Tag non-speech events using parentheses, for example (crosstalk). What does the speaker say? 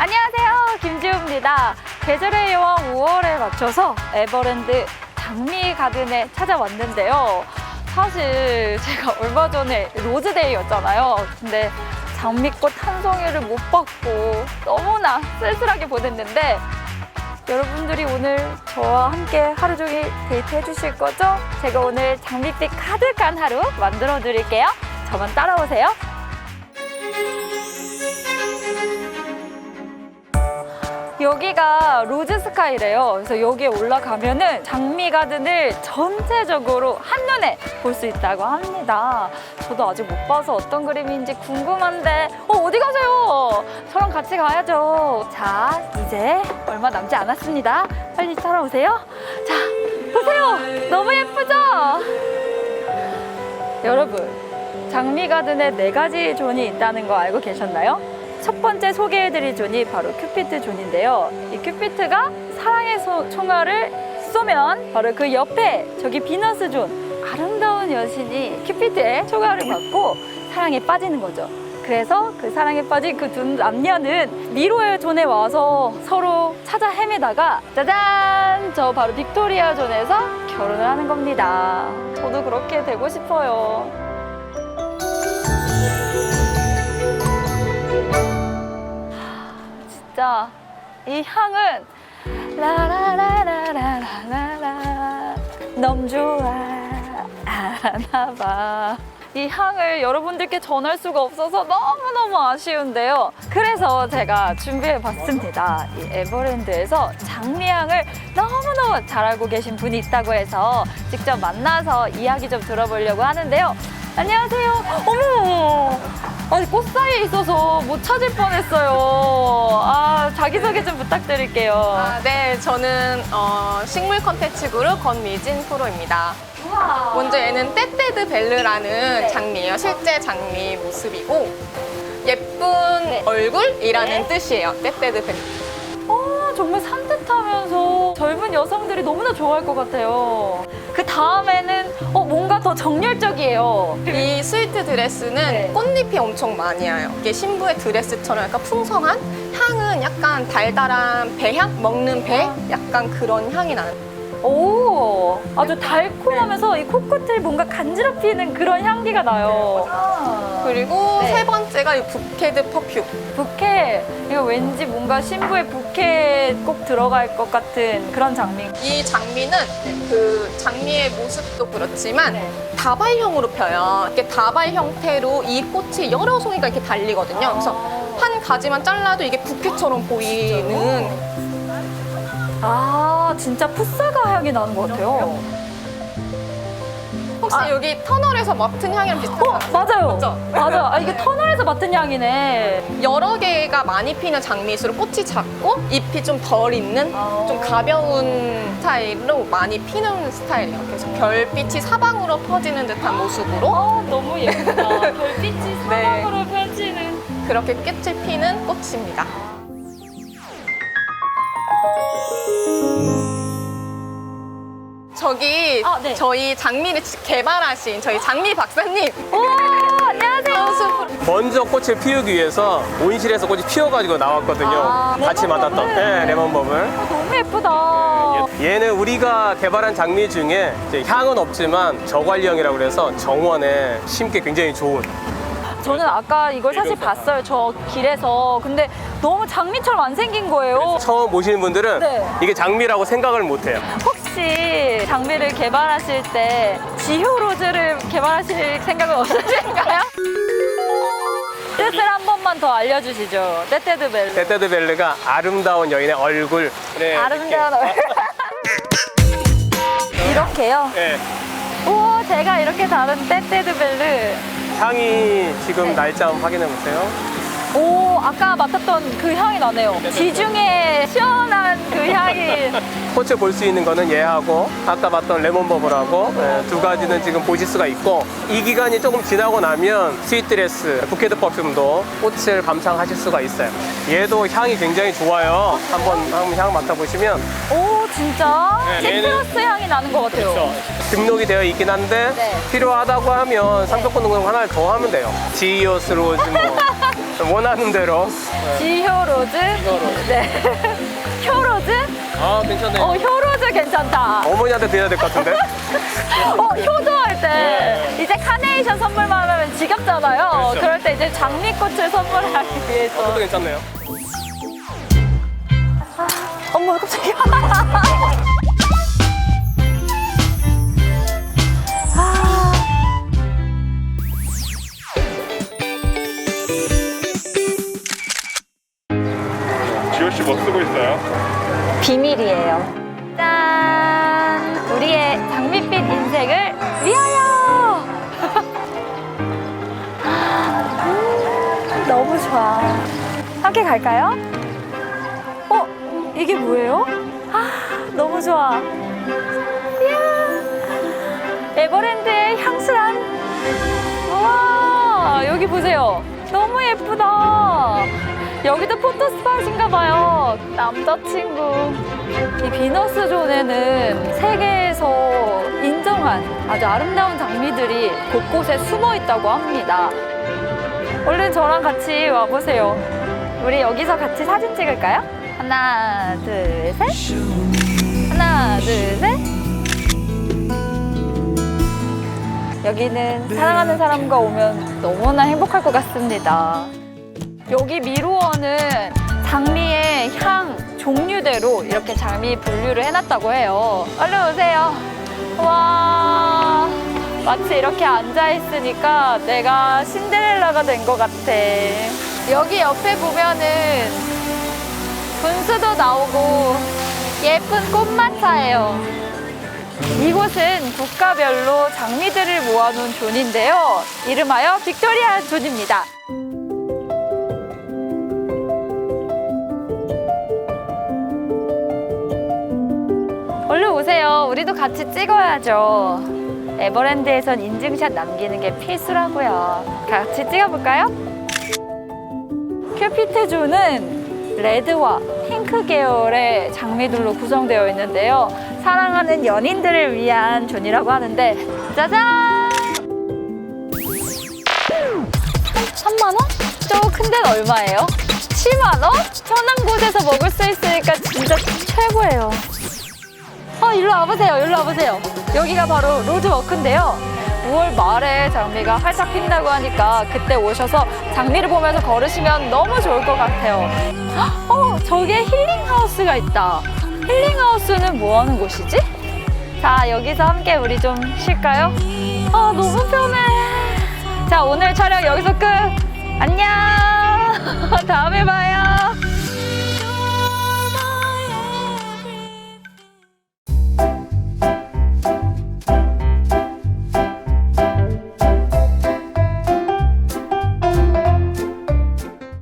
안녕하세요. 김지우입니다. 계절의 여왕 5월에 맞춰서 에버랜드 장미 가든에 찾아왔는데요. 사실 제가 얼마 전에 로즈데이였잖아요. 근데 장미꽃 한 송이를 못 봤고 너무나 쓸쓸하게 보냈는데 여러분들이 오늘 저와 함께 하루 종일 데이트 해주실 거죠? 제가 오늘 장미빛 가득한 하루 만들어 드릴게요. 저만 따라오세요. 여기가 로즈 스카이래요. 그래서 여기에 올라가면은 장미 가든을 전체적으로 한눈에 볼 수 있다고 합니다. 저도 아직 못 봐서 어떤 그림인지 궁금한데, 어, 어디 가세요? 저랑 같이 가야죠. 자, 이제 얼마 남지 않았습니다. 빨리 따라오세요. 자, 보세요. 너무 예쁘죠? 여러분, 장미 가든에 네 가지 존이 있다는 거 알고 계셨나요? 첫 번째 소개해드릴 존이 바로 큐피트 존인데요. 이 큐피트가 사랑의 소- 총알을 쏘면 바로 그 옆에 저기 비너스 존 아름다운 여신이 큐피트의 총알을 받고 사랑에 빠지는 거죠. 그래서 그 사랑에 빠진 그 두 남녀는 미로의 존에 와서 서로 찾아 헤매다가 짜잔! 저 바로 빅토리아 존에서 결혼을 하는 겁니다. 저도 그렇게 되고 싶어요. 진짜 이 향은 라라라라라라라 너무 좋아 알아나봐 이 향을 여러분들께 전할 수가 없어서 너무너무 아쉬운데요. 그래서 제가 준비해 봤습니다. 이 에버랜드에서 장미향을 너무너무 잘 알고 계신 분이 있다고 해서 직접 만나서 이야기 좀 들어보려고 하는데요. 안녕하세요. 어머! 아니, 꽃 사이에 있어서 못 찾을 뻔했어요. 아, 자기소개 좀 부탁드릴게요. 아, 네, 저는 어, 식물 컨텐츠 그룹 권미진 프로입니다. 우와. 먼저 얘는 떼떼드 벨르라는 네. 장미예요. 실제 장미 모습이고 예쁜 네. 얼굴이라는 네. 뜻이에요. 떼떼드 벨르. 어, 정말 산뜻하면서 젊은 여성들이 너무나 좋아할 것 같아요. 그 다음에는 어, 뭔가 더 정열적이에요. 이 스위트 드레스는 네. 꽃잎이 엄청 많이 와요. 이게 신부의 드레스처럼 약간 풍성한 향은 약간 달달한 배향? 먹는 배? 약간 그런 향이 나는. 오, 아주 달콤하면서 이 코끝을 뭔가 간지럽히는 그런 향기가 나요. 그리고 네. 세 번째가 이 부케드 퍼퓸. 부케, 이거 왠지 뭔가 신부의 부케 꼭 들어갈 것 같은 그런 장미. 이 장미는 그 장미의 모습도 그렇지만 네. 다발형으로 펴요. 이렇게 다발 형태로 이 꽃이 여러 송이가 이렇게 달리거든요. 그래서 한 가지만 잘라도 이게 부케처럼 보이는 아, 진짜 풋사과 향이 나는 것 같아요. 혹시 아. 여기 터널에서 맡은 향이랑 비슷한 거 어, 같아요? 맞아요. 그죠? 맞아. 아, 이게 터널에서 맡은 향이네. 여러 개가 많이 피는 장미일수록 꽃이 작고 잎이 좀 덜 있는 아. 좀 가벼운 스타일로 많이 피는 스타일이에요. 그래서 별빛이 사방으로 퍼지는 듯한 모습으로 아, 너무 예쁘다. (laughs) 별빛이 네. 사방으로 펼치는. 그렇게 꽃을 피는 꽃입니다. 저기 아, 네. 저희 장미를 지- 개발하신 저희 장미 박사님 오, 안녕하세요. 먼저 꽃을 피우기 위해서 온실에서 꽃이 피어가지고 나왔거든요. 아, 같이 레몬버블. 맡았던 네, 레몬버블. 아, 너무 예쁘다. 얘는 우리가 개발한 장미 중에 이제 향은 없지만 저관리형이라고 그래서 정원에 심기 굉장히 좋은. 저는 아까 이걸 사실 봤어요. 저 길에서. 근데 너무 장미처럼 안 생긴 거예요. 처음 보시는 분들은 네. 이게 장미라고 생각을 못해요. 혹시 장미를 개발하실 때 지효로즈를 개발하실 생각은 없으신가요? (laughs) 뜻을 한 번만 더 알려주시죠. 떼떼드벨. 테테드벨르가 아름다운 여인의 얼굴. 네, 아름다운 얼굴. (laughs) 이렇게요. 이렇게. 네, 우와, 제가 이렇게 다른 떼떼드벨르. 향이 지금 네. 날짜 한번 확인해 보세요. 오, 아까 맡았던 그 향이 나네요. 지중해 시원한 그 향이. 꽃을 볼 수 있는 거는 얘하고 아까 봤던 레몬버블하고 예, 두 가지는 지금 보실 수가 있고 이 기간이 조금 지나고 나면 스윗드레스, 부케드 퍼퓸도 꽃을 감상하실 수가 있어요. 얘도 향이 굉장히 좋아요. 한번 한번 향 맡아보시면 오, 진짜? 네, 시트러스 향이 나는 것 같아요. 등록이 되어 있긴 한데 네. 필요하다고 하면 상표권 등록 하나를 더 하면 돼요. 지이오스 로즈 뭐 (laughs) 원하는 대로. 지효로즈. 지효로즈. 네. (laughs) 효로즈? 아, 괜찮네요. 어, 효로즈 괜찮다. 어머니한테 드려야 될 것 같은데? (laughs) 어, 효도 할 때 이제 카네이션 선물만 하면 지겹잖아요. 그렇죠. 그럴 때 이제 장미꽃을 선물하기 위해서. 그것도 괜찮네요. 어머, 깜짝이야. (laughs) 우리의 장밋빛 인생을 위하여! 음, 너무 좋아. 함께 갈까요? 어? 이게 뭐예요? 아, 너무 좋아. 이야! 에버랜드의 향수란? 우와! 여기 보세요. 너무 예쁘다. 여기도 포토 스팟인가 봐요. 남자친구. 이 비너스 존에는 세계에서 인정한 아주 아름다운 장미들이 곳곳에 숨어 있다고 합니다. 얼른 저랑 같이 와보세요. 우리 여기서 같이 사진 찍을까요? 하나, 둘, 셋. 하나, 둘, 셋. 여기는 사랑하는 사람과 오면 너무나 행복할 것 같습니다. 여기 미로원은 장미의 향 종류대로 이렇게 장미 분류를 해놨다고 해요. 얼른 오세요. 와, 마치 이렇게 앉아있으니까 내가 신데렐라가 된 것 같아. 여기 옆에 보면은 분수도 나오고 예쁜 꽃마차예요. 이곳은 국가별로 장미들을 모아놓은 존인데요. 이름하여 빅토리아 존입니다. 오세요. 우리도 같이 찍어야죠. 에버랜드에선 인증샷 남기는 게 필수라고요. 같이 찍어볼까요? 존은 레드와 핑크 계열의 장미들로 구성되어 있는데요. 사랑하는 연인들을 위한 존이라고 하는데 짜잔! 3만 원? 저 큰 데는 얼마예요? 7만 원? 편한 곳에서 먹을 수 있으니까 진짜 최고예요. 어, 일로 와보세요. 일로 와보세요. 여기가 바로 로즈워크인데요. 5월 말에 장미가 활짝 핀다고 하니까 그때 오셔서 장미를 보면서 걸으시면 너무 좋을 것 같아요. 어, 저기에 힐링하우스가 있다. 힐링하우스는 뭐 하는 곳이지? 자, 여기서 함께 우리 좀 쉴까요? 아, 너무 편해. 자, 오늘 촬영 여기서 끝. 안녕.